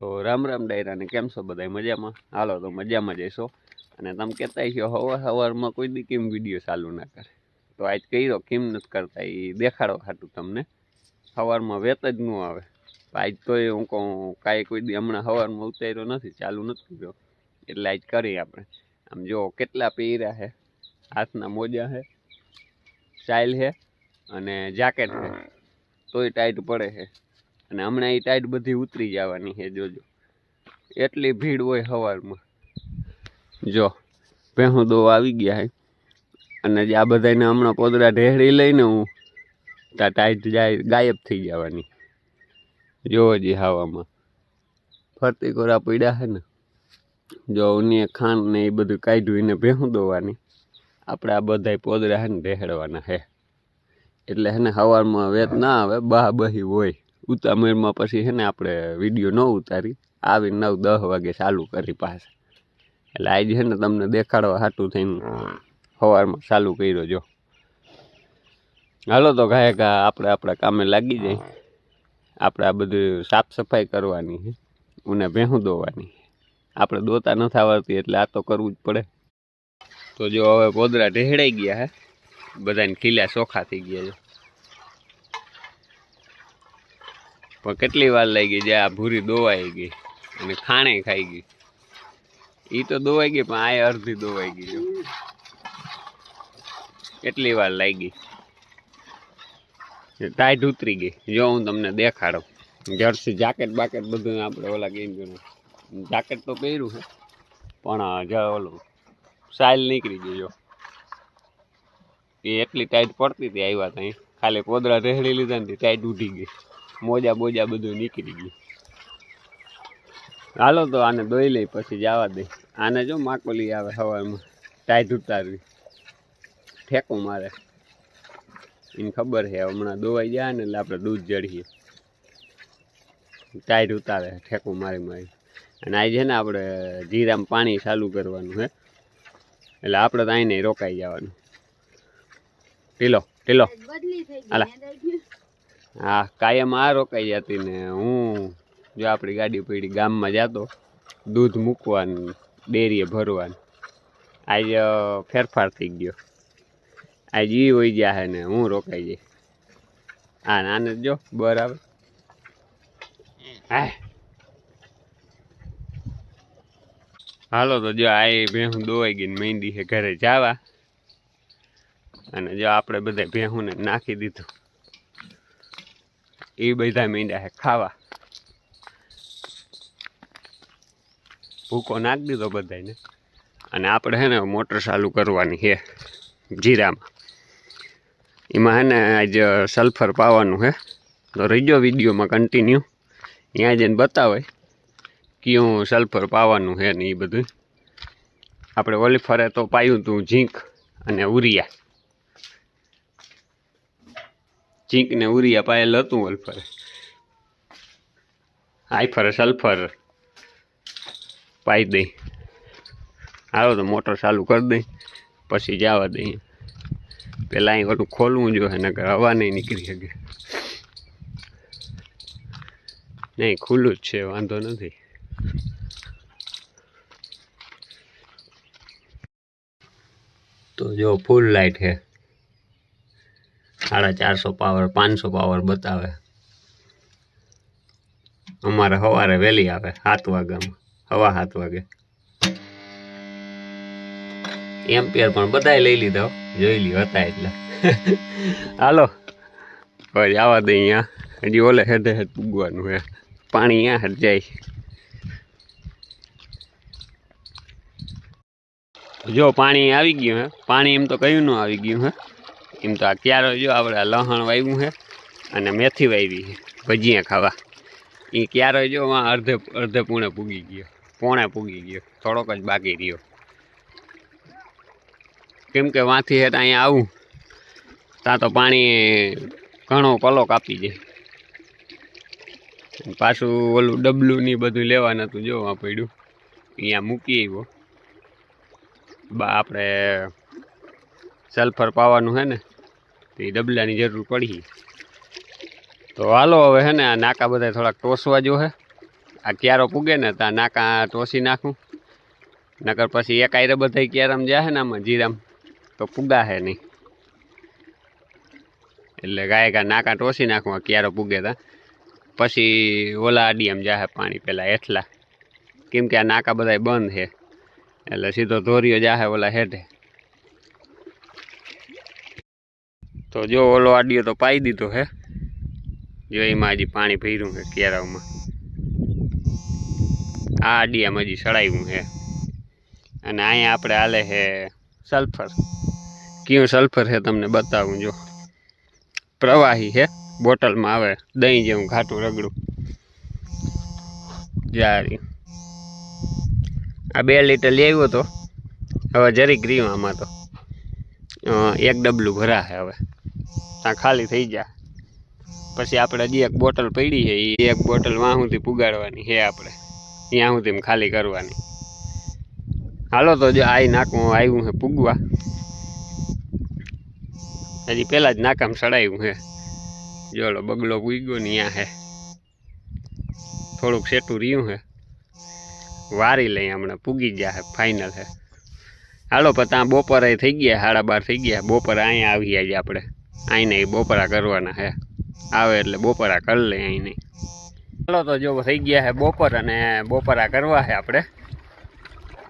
તો રામ રામ ડાયરાને, કેમ છો બધા મજામાં? હાલો, તો મજામાં જઈશો. અને તમે કહેતા છો, હવા સવારમાં કોઈ દી કેમ વીડિયો ચાલુ ના કરે? તો આજ કર્યો, કેમ નથી કરતા? એ દેખાડો ખાટું તમને. સવારમાં વેત જ ન આવે. આજ તોય હું કહું, કાંઈ કોઈ દી હમણાં સવારમાં ઉતાર્યો નથી, ચાલુ નથી કર્યો. એટલે આજ કરીએ આપણે. આમ જો કેટલા પહેર્યા છે હાથના મોજા છે સ્ટાઇલ છે અને જાકેટ છે તોય ટાઈટ પડે છે અને હમણાં એ ટાઈટ બધી ઉતરી જવાની છે, જોજો. એટલી ભીડ હોય સવારમાં જો ભેહું દો આવી ગયા છે. અને જે આ બધાને હમણાં પોદરા ઢેહડી લઈને હું ત્યાં ટાઈટ જાય, ગાયબ થઈ જવાની. જોવો જી હવામાં. ફરતી કોરા પીડ્યા છે ને. જો ઉની ખાંડ ને એ બધું કાઢ્યું એને ભેહું દોવાની આપણે આ બધાય પોદરા છે ને ઢેહડવાના છે. એટલે છે ને સવારમાં વેત ના આવે બા બહી હોય. ઉતામેરમાં પછી છે ને આપણે વીડિયો ન ઉતારી આવી નવ દસ વાગે ચાલુ કરી પાછા. એટલે આજે છે ને તમને દેખાડવા સાટું થઈને સવારમાં ચાલુ કર્યો જો. હાલો તો કાંઈ કા આપણે આપણા કામે લાગી જાય. આપણે આ બધું સાફ સફાઈ કરવાની છે ઉને ભેહું દોવાની આપણે દોતા નથી આવડતી એટલે આ તો કરવું જ પડે. તો જો હવે પોદરા ઢેહડાઈ ગયા હે, બધાને ખીલ્યા ચોખા થઈ ગયા છે પણ કેટલી વાર લાગી જે આ ભૂરી દોવાઈ ગઈ અને ખાણે ખાઈ ગઈ. એ તો દોવાઈ ગઈ, પણ આ અડધી દોવાઈ ગઈ જો. કેટલી વાર લાગી ટાઈટ ઉતરી ગઈ. જો હું તમને દેખાડું. જર્સી, જાકેટ બાકેટ બધું આપણે ઓલા ગેમ જાકેટ તો પહેર્યું છે પણ જ ઓલું સાઇલ નીકળી ગઈ જો. એ એટલી ટાઈટ પડતી હતી આવ્યા ત્યાં ખાલી પોદરા રેહડી લીધા ને ટાઈટ ઉઠી ગઈ. મોજા બોજા બધું નીકળી ગયું. હાલો તો આને દોઈ લઈ પછી જવા દે. આને જો માકોલી આવે સવારમાં ટાઈટ ઉતારવી. ઠેકું મારે. એને ખબર છે હમણાં દોવાઈ જાય ને એટલે આપણે દૂધ જડીએ ટાઈટ ઉતારે ઠેકું મારી મારી. અને આજે છે ને આપણે જીરામાં પાણી ચાલુ કરવાનું હે. એટલે આપણે તો અહીં નહીં રોકાઈ જવાનું. ટીલો ટીલો હાલા. હા, કાયમ આ રોકાઈ જતી ને હું જો આપણી ગાડી પડી ગામમાં જતો, દૂધ મૂકવાનું, ડેરીએ ભરવાનું. આજે ફેરફાર થઈ ગયો. આજ એ ગયા હે ને હું રોકાઈ જઈ હા નાને જો, બરાબર. હા હાલો તો જો આ ભેહું દોવાઈ ગઈ ને મહેંદી છે ઘરે જવા. અને જો આપણે બધા ભેહુંને નાખી દીધું. એ બધા મીંડા છે ખાવા. ભૂકો નાખી દીધો બધાને અને આપણે છે ને મોટર ચાલુ કરવાની છે જીરામાં. એમાં છે ને આજ સલ્ફર પાવાનું છે તો રહીજો વિડીયોમાં કન્ટિન્યુ ત્યાં જઈને બતાવે કયું સલ્ફર પાવાનું છે ને એ બધું આપણે ઓલી ફરે તો પાયું હતું ઝીંક અને ઉરિયા. ઝીંક ને ઉરિયા પાયેલ હતું અલ્ફર. આઈફર સલ્ફર પાઈ દઈ હાલો તો મોટર ચાલુ કરી દઈ પછી જવા દઈએ પેલા અહીં બધું ખોલવું જોઈએ, નકર હવા નહીં નીકળી શકે. નહીં, ખુલ્લું જ છે, વાંધો નથી. તો જો ફૂલ લાઈટ છે. સાડા ચારસો પાવર, પાંચસો પાવર બતાવે. અમારે સવારે વહેલી આવે, સાત વાગ્યામાં. હવા સાત વાગે. એમ્પિયર પણ બધાય લઈ લીધા જોઈ લ્યો હતા એટલે. હાલો. હવે આવા દે અહીંયા. હજી ઓલે હેઠે હેઠ પૂગવાનું હે. પાણી અહીંયા હેઠ જાય. જો પાણી આવી ગયું હે. પાણી એમ તો કયું ન આવી ગયું હે. એમ તો આ ક્યારો જો આપણે લહણ વાવ્યું છે અને મેથી વાવી છે, ભજીયા ખાવા. એ ક્યારો જો અડધે અડધે પૂણે પૂગી ગયો, પોણે પૂગી ગયો, થોડોક જ બાકી રહ્યો. કેમ કે વાંથી હેઠ અહીંયા આવું, ત્યાં તો પાણી ઘણો કલો કાપી જાય. પાછું ઓલું ડબલું ને બધું લેવાનું હતું જોવા પડ્યું. અહીંયા મૂકી આવ્યો. બા, આપણે સલ્ફર પાવાનું છે ને તો એ ડબલાની જરૂર પડી. તો હાલો હવે હે ને, આ નાકા બધા થોડાક ટોસવા જો હે. આ ક્યારો પૂગે ને ત્યાં નાકા ટોસી નાખું. નકર પછી એક આયરે બધા ક્યારામ જાહે ને, આમાં જીરામ. તો પૂગા હે નહીં. એટલે ગાય ગા નાકા ટોસી નાખું, આ ક્યારો પૂગે તા. પછી ઓલા આમ જાહે પાણી પેલા એટલા કેમ કે આ નાકા બધા બંધ છે એટલે સીધો ધોરીઓ જાહે ઓલા હેઠે. તો જો ઓલો આડિયો તો પાઈ દીધો હે. જો એમાં હજી પાણી ભર્યું છે કેરાવમાં. આ આડિયામાં હજી સળાવ્યું છે અને અહીંયા આપણે હાલે છે સલ્ફર. કયું સલ્ફર છે તમને બતાવું જો. પ્રવાહી છે બોટલમાં આવે દહીં જેવું ઘાટું રગડું. જારી. આ બે લીટર લેવો તો. હવે જરીક રહ્યું આમાં તો. એક ડબલું ભરા છે હવે. ત્યાં ખાલી થઈ જાય પછી આપણે હજી એક બોટલ પડી છે એ એક બોટલ વાં સુધી પુગાડવાની છે આપણે. ત્યાં સુધી ખાલી કરવાની. હાલો તો જો આઈ નાકું આવ્યું છે પૂગવા. હજી પહેલાં જ નાકામ સડાયું છે જોલો બગલો પૂગ્યો ને ત્યાં છે થોડુંક સેટું રહ્યું છે વારી લઈ હમણાં પૂગી ગયા છે ફાઇનલ છે હાલો, પણ ત્યાં બપોરે થઈ ગયા, સાડા બાર થઈ ગયા. બપોરે અહીંયા આવી આજે આપણે. અહીં નહીં બપોરા કરવાના છે આવે એટલે બપોરા કરી લે અહીં નહીં ચાલો તો જો થઈ ગયા છે બપોર અને બપોરા કરવા છે આપણે.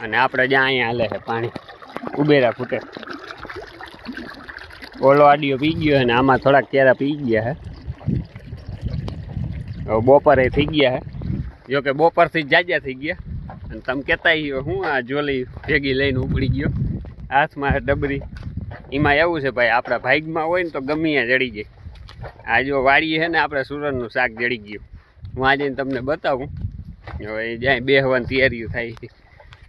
અને આપણે જ્યાં અહીંયા હાલે છે પાણી. ઉબેરા ફૂટે. ઓલો આડિયો પી ગયો છે ને આમાં થોડાક કેરા પી ગયા છે બપોરે થઈ ગયા છે જો કે બપોરથી જાજા થઈ ગયા. અને તમે કહેતા હું આ જોલી ભેગી લઈને ઉપડી ગયો. હાથમાં ડબરી. એમાં એવું છે ભાઈ, આપણા ભાગમાં હોય ને તો ગમે જડી જાય. આ જો વાડી છે ને, આપણે સુરતનું શાક જડી ગયું. હું આજે તમને બતાવું. હવે જ્યાં બેહવાની તૈયારીઓ થાય છે.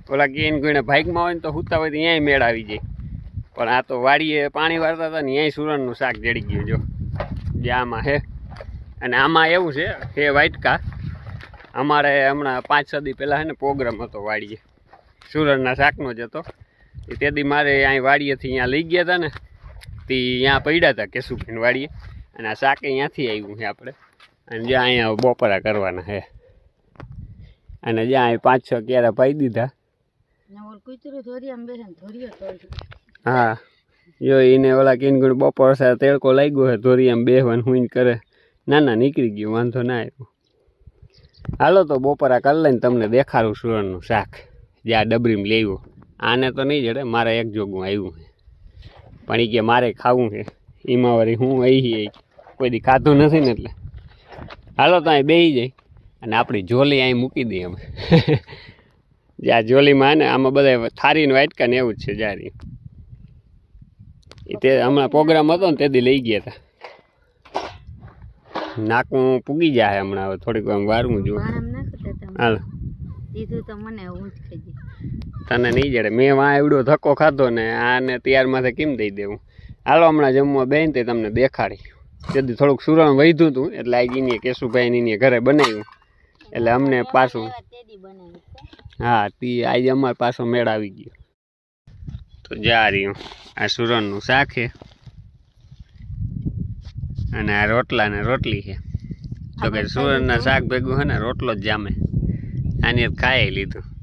ઓલા કે એને કોઈને ભાગમાં હોય ને તો હુતા હોય તો ત્યાંય મેળ આવી જાય. પણ આ તો વાડીએ પાણી વાળતા હતા ને ત્યાંય સુરણનું શાક જડી ગયું, જો. જે આમાં છે. અને આમાં એવું છે, હે વાઇટકા, અમારે હમણાં પાંચ સદી પહેલાં છે ને, પ્રોગ્રામ હતો વાડીએ. સુરણના શાકનો જ હતો. તેથી મારે અહીં વાડીએથી અહીંયા લઈ ગયા હતા ને તે અહીંયા પડ્યા હતા કેશુભાઈ વાડીએ. અને આ શાક અહીંયાથી આવ્યું છે આપણે અને જ્યાં અહીંયા બપોરા કરવાના છે. અને જ્યાં અહીં પાંચ છ ક્યારે પાઈ દીધા. હા. જો એને ઓલા કિનગુણ બપોર સાથે તેડકો લાગ્યો છે ધોરી આમ બેહવાનું હુંઈને કરે. ના ના નીકળી ગયું વાંધો ના આવ્યો. હાલો તો બપોરા કરી લઈને તમને દેખાડું સુરણનું શાક. જે આ ડબરીમાં લેવું. આને તો નહીં જડે મારે એક જોગું આવ્યું છે. પણ એ કે મારે ખાવું છે. એમાં વળી હું અહીં કોઈ દી ખાધું નથી ને એટલે. હાલો તો અહીં બેસી જાય. અને આપણી જોલી અહીં મૂકી દઈએ અમે. જે આ જોલીમાં ને આમાં બધા થારીનું વાટકા ને એવું જ છે જારી. એ તે હમણાં પ્રોગ્રામ હતો ને તેથી લઈ ગયા હતા નાકું પૂગી જાય હમણાં હવે થોડીક વાર વારવું જો આરામ ના કરતા તમે. હાલ. દીધું તો મને હું જ ખાઈ તને નહીં જડે. મેં વાં એવડો ધક્કો ખાધો ને આને તૈયારમાંથી કેમ દઈ દેવું? હાલો હમણાં જમવા બેન તે તમને દેખાડી. તેથી થોડુંક સુરણ વધ્યું હતું એટલે આજે એની કેશુભાઈ એની ઘરે બનાવ્યું. એટલે અમને પાછું હા તે આજે અમારે પાછો મેળ આવી ગયો. તો જા રહ્યું. આ સુરણનું શાક છે. અને આ રોટલા ને રોટલી છે. તો કે સુરણના શાક ભેગું છે ને રોટલો જ જામે. આની ખાઈ લીધું.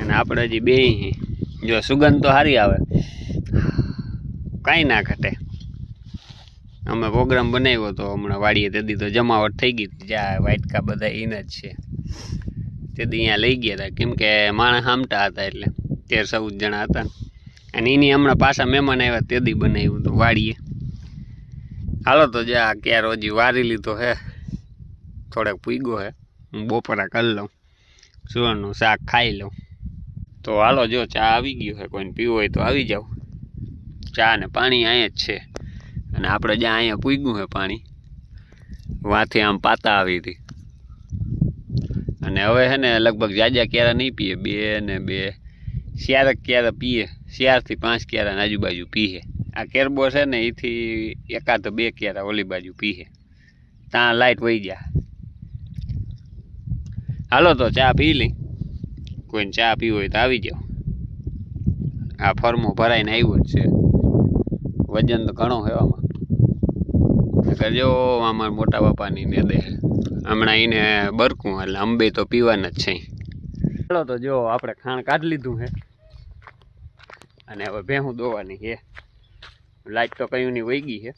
અને આપણે હજી બે જો સુગંધ તો સારી આવે. કાંઈ ના ઘટે. અમે પ્રોગ્રામ બનાવ્યો તો હમણાં વાડીએ તેથી તો જમાવટ થઈ ગઈ હતી. જ્યાં વાટકા બધા એને જ છે. તેથી અહીંયા લઈ ગયા હતા. કેમ કે માણસ હામટા હતા એટલે. તેર ચૌદ જણા હતા. અને એની હમણાં પાછા મહેમાન આવ્યા તેથી બનાવ્યું હતું વાડીએ. હાલો તો જા, ક્યારે હજી વારી લીધો હે? થોડેક પૂગ્યો હે. હું બપોરા કરી લઉં. સુરણનું શાક ખાઈ લઉં. તો હાલો, જો ચા આવી ગયો છે, કોઈને પીવું હોય તો આવી જાઓ. ચા ને પાણી અહીંયા જ છે. અને આપણે જ્યાં અહીંયા પૂગ્યું છે પાણી, વાંથી આમ પાતા આવી હતી. અને હવે છે ને લગભગ જાજા ક્યારે નહીં પીએ, બે ને બે, શિયારક ક્યારે પીએ શિયાળથી પાંચ ક્યારા આજુબાજુ પીએ. આ કેરબો છે ને, એથી એકાદ બે ક્યારા ઓલી બાજુ પીએ. ત્યાં લાઇટ વહી ગયા. હાલો તો ચા પી લઈ. કોઈને ચા પીવી હોય તો આવી જાઓ. આ ફર્મો ભરાઈને આવ્યો જ છે. વજન તો ઘણો હોય આમાં. જો અમારા મોટા બાપાની ને દે. હમણાં એને બરકું, એટલે અંબે તો પીવાના જ છે. ચાલો તો જો, આપણે ખાણ કાઢી લીધું છે. અને હવે ભેહું દોવાની છે. લાઈટ તો કયું નહીં વહી ગઈ છે.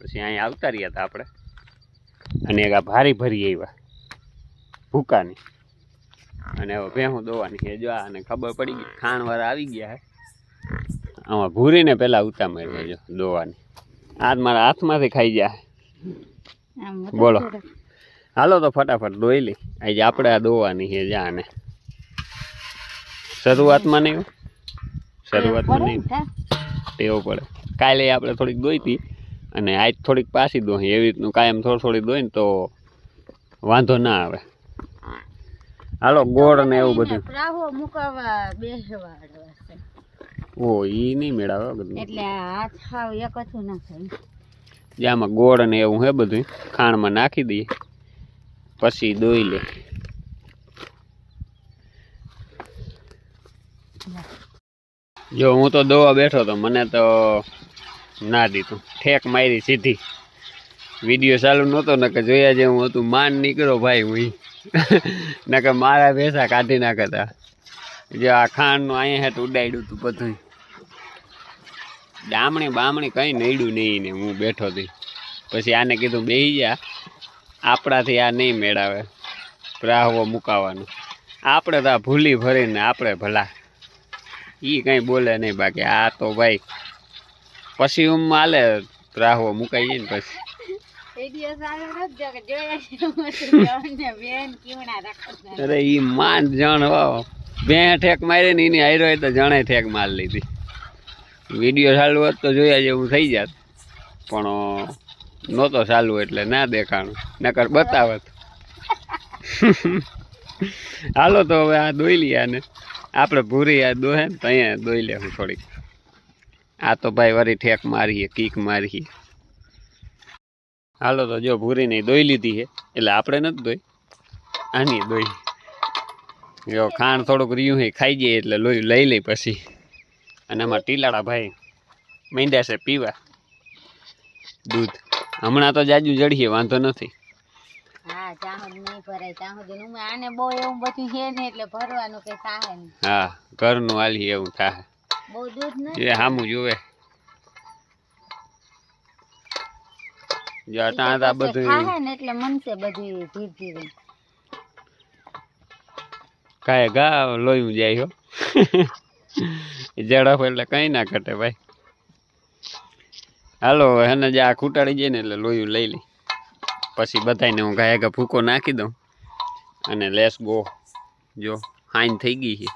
પછી અહીંયા આવતા રહ્યા હતા આપણે. અને એક આ ભારી ભરી આવ્યા. ભૂકાની. અને હવે ભેહું દોવાની છે. જો આને ખબર પડી ગઈ ખાણવાળા આવી ગયા આમાં ભૂરીને પહેલાં મારી જો દોવાની. આજ મારા હાથમાંથી ખાઈ જાય બોલો. હાલો તો ફટાફટ દોઈ લઈ આજે આપણે આ દોવાની છે જાને શરૂઆતમાં નહીં શરૂઆતમાં નહીં. પડે ટેવો પડે. કાલે આપણે થોડીક દોઈ હતી અને આજ થોડીક પાછી દોઈ એવી રીતનું કાયમ થોડી થોડી દોઈ ને તો વાંધો ના આવે. હાલો ગોળ ને એવું બધું. રાહો મુકાવા બેસવા ઓ ઈ નહીં મેળાવે. એટલે હાથ હાવ એક હતું ના થાય. જે આમાં ગોળ ને એવું હે બધું ખાણમાં નાખી દઈએ પછી દોઈ લે. જો હું તો દોવા બેઠો તો મને તો ના દીધું. ઠેક મારી સીધી. વીડિયો ચાલુ નહોતો ને કે જોયા જેવું હતું માન નીકળો ભાઈ હું ઈ. નકે મારા પૈસા કાઢી નાખતા. જે આ ખાંડનું અહીંયા હેઠ ઉડાડ્યું હતું બધું ડામણી બામણી કંઈ નડ્યું નહીં ને હું બેઠો હતી પછી આને કીધું બેસી જા. આપણાથી આ નહીં મેળાવે. પ્રાહવો મુકાવાનો. આપણે તો ભૂલી ભરીને આપણે ભલા. એ કંઈ બોલે નહીં બાકી. આ તો ભાઈ, પછી ઉમ હાલે પ્રાહવો મુકાઈ જાય ને પછી. અરે ઈ માન જણ હો બે ઠેક મારી ને એની હાઈરો તો જણે ઠેક માર લીધી. વીડિયો ચાલુ હોત તો જોયા જેવું થઈ જાત. પણ નહોતો ચાલુ એટલે ના દેખાણું. નકર બતાવત. હાલો તો હવે આ દોઈ લઈએ ને આપણે ભૂરી આ દોહે ને તો અહીંયા દોઈ લેવું થોડીક. આ તો ભાઈ વળી ઠેક મારીએ, કીક મારીએ. હાલો તો જો ભૂરીને દોઈ લીધી છે. એટલે આપણે નથી દોઈ. આની દોઈ. જો ખાણ થોડુંક રહ્યું છે ખાઈ જઈએ એટલે લોહી લઈ લઈ પછી. અને આમાં ટીલાળા ભાઈ મીંડા છે પીવા. દૂધ. હમણાં તો જાજુ જડીએ વાંધો નથી. હા ઘરનું હાલી એવું થાય બહુ દૂધ જે સામું જોવે જો તા તો બધું થાય ને એટલે મનસે બધી ધીરે ધીરે કાય ગા લોયું જાય હો. ઝડપ એટલે કઈ ના ઘટે ભાઈ. હાલો હેને એને જે આ ખૂટાડી જાય ને એટલે લોયું લઈ લઈ. પછી બધાને હું ગાય ગા ભૂકો નાખી દઉં. અને લેસ ગો. જો હાઈન થઈ ગઈ છે.